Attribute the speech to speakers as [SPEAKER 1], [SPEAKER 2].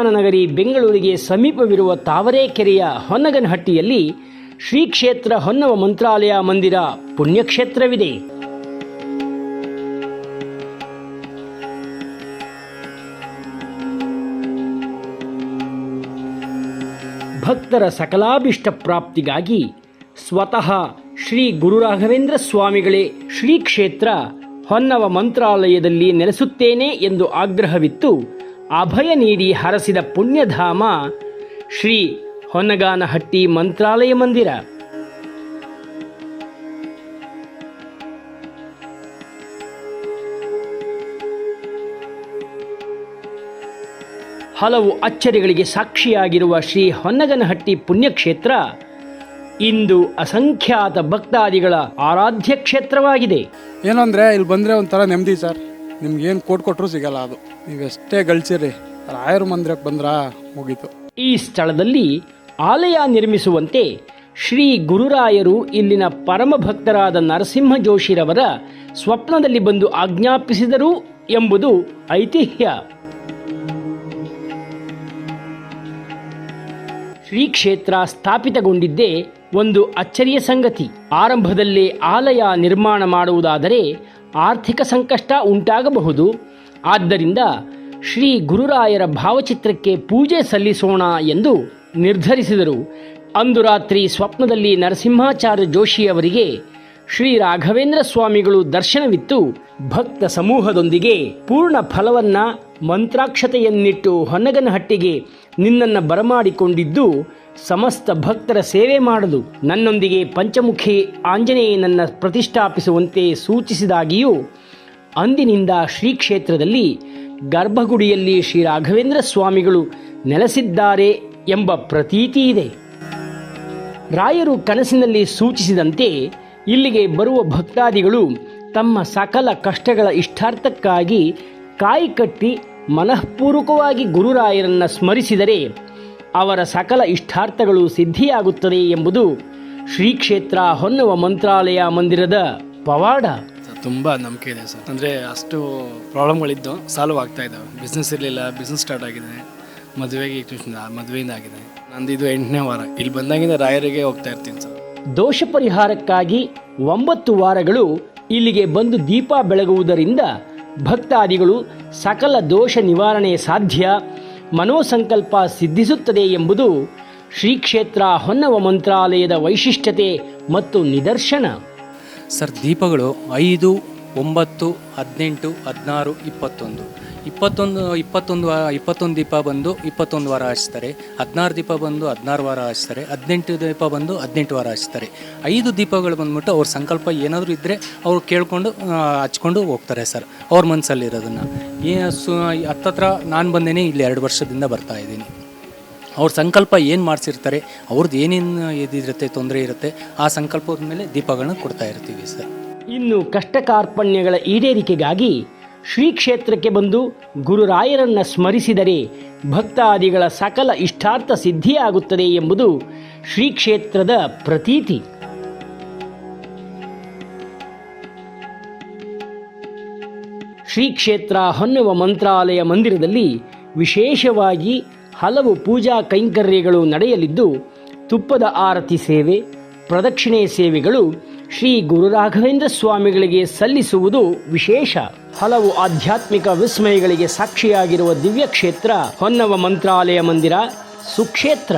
[SPEAKER 1] ನಗರಿ ಬೆಂಗಳೂರಿಗೆ ಸಮೀಪವಿರುವ ತಾವರೆಕೆರೆಯ ಹೊನ್ನಗನಹಟ್ಟಿಯಲ್ಲಿ ಶ್ರೀ ಕ್ಷೇತ್ರ ಹೊನ್ನವ ಮಂತ್ರಾಲಯ ಮಂದಿರ ಪುಣ್ಯಕ್ಷೇತ್ರವಿದೆ. ಭಕ್ತರ ಸಕಲಾಭಿಷ್ಟ ಪ್ರಾಪ್ತಿಗಾಗಿ ಸ್ವತಃ ಶ್ರೀ ಗುರುರಾಘವೇಂದ್ರ ಸ್ವಾಮಿಗಳೇ ಶ್ರೀ ಕ್ಷೇತ್ರ ಹೊನ್ನವ ಮಂತ್ರಾಲಯದಲ್ಲಿ ನೆಲೆಸುತ್ತೇನೆ ಎಂದು ಆಗ್ರಹವಿತ್ತು ಅಭಯ ನೀಡಿ ಹರಸಿದ ಪುಣ್ಯಧಾಮ ಶ್ರೀ ಹೊನ್ನಗಾನಹಟ್ಟಿ ಮಂತ್ರಾಲಯ ಮಂದಿರ. ಹಲವು ಅಚ್ಚರಿಗಳಿಗೆ ಸಾಕ್ಷಿಯಾಗಿರುವ ಶ್ರೀ ಹೊನ್ನಗನಹಟ್ಟಿ ಪುಣ್ಯಕ್ಷೇತ್ರ ಇಂದು ಅಸಂಖ್ಯಾತ ಭಕ್ತಾದಿಗಳ ಆರಾಧ್ಯ ಕ್ಷೇತ್ರವಾಗಿದೆ.
[SPEAKER 2] ಏನಂದ್ರೆ ಇಲ್ಲಿ ಬಂದರೆ ಒಂಥರ ನೆಮ್ಮದಿ ಸರ್. ನಿಮ್ಗೆ ಏನು ಕೋಟ್ ಕೊಟ್ಟರು ಸಿಗಲ್ಲ ಅದು. ನೀವು ಎಷ್ಟೇ ಗಳಿಸಿರಿ, ರಾಯರ ಮಂದಿರಕ್ಕೆ ಬಂದ್ರಾ, ಮುಗೀತು.
[SPEAKER 1] ಈ ಸ್ಥಳದಲ್ಲಿ ಆಲಯ ನಿರ್ಮಿಸುವಂತೆ ಶ್ರೀ ಗುರುರಾಯರು ಇಲ್ಲಿನ ಪರಮ ಭಕ್ತರಾದ ನರಸಿಂಹ ಜೋಶಿರವರ ಸ್ವಪ್ನದಲ್ಲಿ ಬಂದು ಆಜ್ಞಾಪಿಸಿದರು ಎಂಬುದು ಐತಿಹ್ಯ. ಶ್ರೀ ಕ್ಷೇತ್ರ ಸ್ಥಾಪಿತಗೊಂಡಿದ್ದೇ ಒಂದು ಅಚ್ಚರಿಯ ಸಂಗತಿ. ಆರಂಭದಲ್ಲೇ ಆಲಯ ನಿರ್ಮಾಣ ಮಾಡುವುದಾದರೆ ಆರ್ಥಿಕ ಸಂಕಷ್ಟ ಉಂಟಾಗಬಹುದು. ಆದ್ದರಿಂದ ಶ್ರೀ ಗುರುರಾಯರ ಭಾವಚಿತ್ರಕ್ಕೆ ಪೂಜೆ ಸಲ್ಲಿಸೋಣ ಎಂದು ನಿರ್ಧರಿಸಿದರು. ಅಂದು ರಾತ್ರಿ ಸ್ವಪ್ನದಲ್ಲಿ ನರಸಿಂಹಾಚಾರ್ಯ ಜೋಶಿಯವರಿಗೆ ಶ್ರೀ ರಾಘವೇಂದ್ರ ಸ್ವಾಮಿಗಳು ದರ್ಶನವಿತ್ತು. ಭಕ್ತ ಸಮೂಹದೊಂದಿಗೆ ಪೂರ್ಣ ಫಲವನ್ನ ಮಂತ್ರಾಕ್ಷತೆಯನ್ನಿಟ್ಟು ಹೊನ್ನಗನಹಟ್ಟಿಗೆ ನಿನ್ನನ್ನು ಬರಮಾಡಿಕೊಂಡಿದ್ದು ಸಮಸ್ತ ಭಕ್ತರ ಸೇವೆ ಮಾಡಲು ನನ್ನೊಂದಿಗೆ ಪಂಚಮುಖಿ ಆಂಜನೇಯನನ್ನು ಪ್ರತಿಷ್ಠಾಪಿಸುವಂತೆ ಸೂಚಿಸಿದಾಗಿಯೂ ಅಂದಿನಿಂದ ಶ್ರೀ ಕ್ಷೇತ್ರದಲ್ಲಿ ಗರ್ಭಗುಡಿಯಲ್ಲಿ ಶ್ರೀ ರಾಘವೇಂದ್ರ ಸ್ವಾಮಿಗಳು ನೆಲೆಸಿದ್ದಾರೆ ಎಂಬ ಪ್ರತೀತಿ ಇದೆ. ರಾಯರು ಕನಸಿನಲ್ಲಿ ಸೂಚಿಸಿದಂತೆ ಇಲ್ಲಿಗೆ ಬರುವ ಭಕ್ತಾದಿಗಳು ತಮ್ಮ ಸಕಲ ಕಷ್ಟಗಳ ಇಷ್ಟಾರ್ಥಕ್ಕಾಗಿ ಕಾಯಿ ಕಟ್ಟಿ ಮನಃಪೂರ್ವಕವಾಗಿ ಗುರುರಾಯರನ್ನು ಸ್ಮರಿಸಿದರೆ ಅವರ ಸಕಲ ಇಷ್ಟಾರ್ಥಗಳು ಸಿದ್ಧಿಯಾಗುತ್ತದೆ ಎಂಬುದು ಶ್ರೀ ಕ್ಷೇತ್ರ ಹೊನ್ನವ ಮಂತ್ರಾಲಯ ಮಂದಿರದ ಪವಾಡ.
[SPEAKER 3] ತುಂಬ ನಂಬಿಕೆ ಇದೆ ಸರ್. ಅಂದರೆ ಅಷ್ಟು ಪ್ರಾಬ್ಲಮ್ಗಳಿದ್ದು ಸಾಲ್ವ್ ಆಗ್ತಾ ಇದ್ದಾವೆ. ಬಿಸ್ನೆಸ್ ಇರಲಿಲ್ಲ ಬಿಸ್ನೆಸ್ ಸ್ಟಾರ್ಟ್ ಆಗಿದೆ. ಮದುವೆಗೆ ಮದುವೆಯಿಂದ ಆಗಿದೆ. ನಂದು ಇದು ಎಂಟನೇ ವಾರ. ಇಲ್ಲಿ ಬಂದಾಗಿಂದ ರಾಯರಿಗೆ ಹೋಗ್ತಾ ಇರ್ತೀನಿ ಸರ್.
[SPEAKER 1] ದೋಷ ಪರಿಹಾರಕ್ಕಾಗಿ ಒಂಬತ್ತು ವಾರಗಳು ಇಲ್ಲಿಗೆ ಬಂದು ದೀಪ ಬೆಳಗುವುದರಿಂದ ಭಕ್ತಾದಿಗಳು ಸಕಲ ದೋಷ ನಿವಾರಣೆ ಸಾಧ್ಯ ಮನೋಸಂಕಲ್ಪ ಸಿದ್ಧಿಸುತ್ತದೆ ಎಂಬುದು ಶ್ರೀ ಕ್ಷೇತ್ರ ಹೊನ್ನವ ಮಂತ್ರಾಲಯದ ವೈಶಿಷ್ಟ್ಯತೆ ಮತ್ತು ನಿದರ್ಶನ.
[SPEAKER 4] ಸರ್, ದೀಪಗಳು ಐದು ಒಂಬತ್ತು, ಹದಿನೆಂಟು, ಹದಿನಾರು, ಇಪ್ಪತ್ತೊಂದು. ಇಪ್ಪತ್ತೊಂದು ಇಪ್ಪತ್ತೊಂದು ವಾರ ಇಪ್ಪತ್ತೊಂದು ದೀಪ ಬಂದು ಇಪ್ಪತ್ತೊಂದು ವಾರ ಹಚ್ತಾರೆ ಹದಿನಾರು ದೀಪ ಬಂದು ಹದಿನಾರು ವಾರ ಹಚ್ತಾರೆ ಹದಿನೆಂಟು ದೀಪ ಬಂದು ಹದಿನೆಂಟು ವಾರ ಹಚ್ತಾರೆ ಐದು ದೀಪಗಳು ಬಂದ್ಬಿಟ್ಟು ಅವ್ರ ಸಂಕಲ್ಪ ಏನಾದರೂ ಇದ್ದರೆ ಅವ್ರು ಕೇಳಿಕೊಂಡು ಹಚ್ಕೊಂಡು ಹೋಗ್ತಾರೆ ಸರ್. ಅವ್ರ ಮನಸ್ಸಲ್ಲಿರೋದನ್ನು ಏ, ಸು, ಹತ್ತತ್ರ ನಾನು ಬಂದೇನೆ ಇಲ್ಲಿ ಎರಡು ವರ್ಷದಿಂದ ಬರ್ತಾ ಇದ್ದೀನಿ. ಅವ್ರ ಸಂಕಲ್ಪ ಏನು ಮಾಡಿಸಿರ್ತಾರೆ, ಅವ್ರದ್ದು ಏನೇನು ಇದಿರುತ್ತೆ, ತೊಂದರೆ ಇರುತ್ತೆ, ಆ ಸಂಕಲ್ಪದ ಮೇಲೆ ದೀಪಗಳನ್ನ ಕೊಡ್ತಾ ಇರ್ತೀವಿ ಸರ್.
[SPEAKER 1] ಇನ್ನು ಕಷ್ಟ ಕಾರ್ಪಣ್ಯಗಳ ಈಡೇರಿಕೆಗಾಗಿ ಶ್ರೀ ಕ್ಷೇತ್ರಕ್ಕೆ ಬಂದು ಗುರುರಾಯರನ್ನು ಸ್ಮರಿಸಿದರೆ ಭಕ್ತಾದಿಗಳ ಸಕಲ ಇಷ್ಟಾರ್ಥ ಸಿದ್ಧಿಯಾಗುತ್ತದೆ ಎಂಬುದು ಶ್ರೀ ಕ್ಷೇತ್ರದ ಪ್ರತೀತಿ. ಶ್ರೀ ಕ್ಷೇತ್ರ ಹೊನ್ನುವ ಮಂತ್ರಾಲಯ ಮಂದಿರದಲ್ಲಿ ವಿಶೇಷವಾಗಿ ಹಲವು ಪೂಜಾ ಕೈಂಕರ್ಯಗಳು ನಡೆಯಲಿದ್ದು ತುಪ್ಪದ ಆರತಿ ಸೇವೆ, ಪ್ರದಕ್ಷಿಣೆ ಸೇವೆಗಳು ಶ್ರೀ ಗುರು ರಾಘವೇಂದ್ರ ಸ್ವಾಮಿಗಳಿಗೆ ಸಲ್ಲಿಸುವುದು ವಿಶೇಷ. ಹಲವು ಆಧ್ಯಾತ್ಮಿಕ ವಿಸ್ಮಯಗಳಿಗೆ ಸಾಕ್ಷಿಯಾಗಿರುವ ದಿವ್ಯ ಕ್ಷೇತ್ರ ಹೊನ್ನವ ಮಂತ್ರಾಲಯ ಮಂದಿರ ಸುಕ್ಷೇತ್ರ.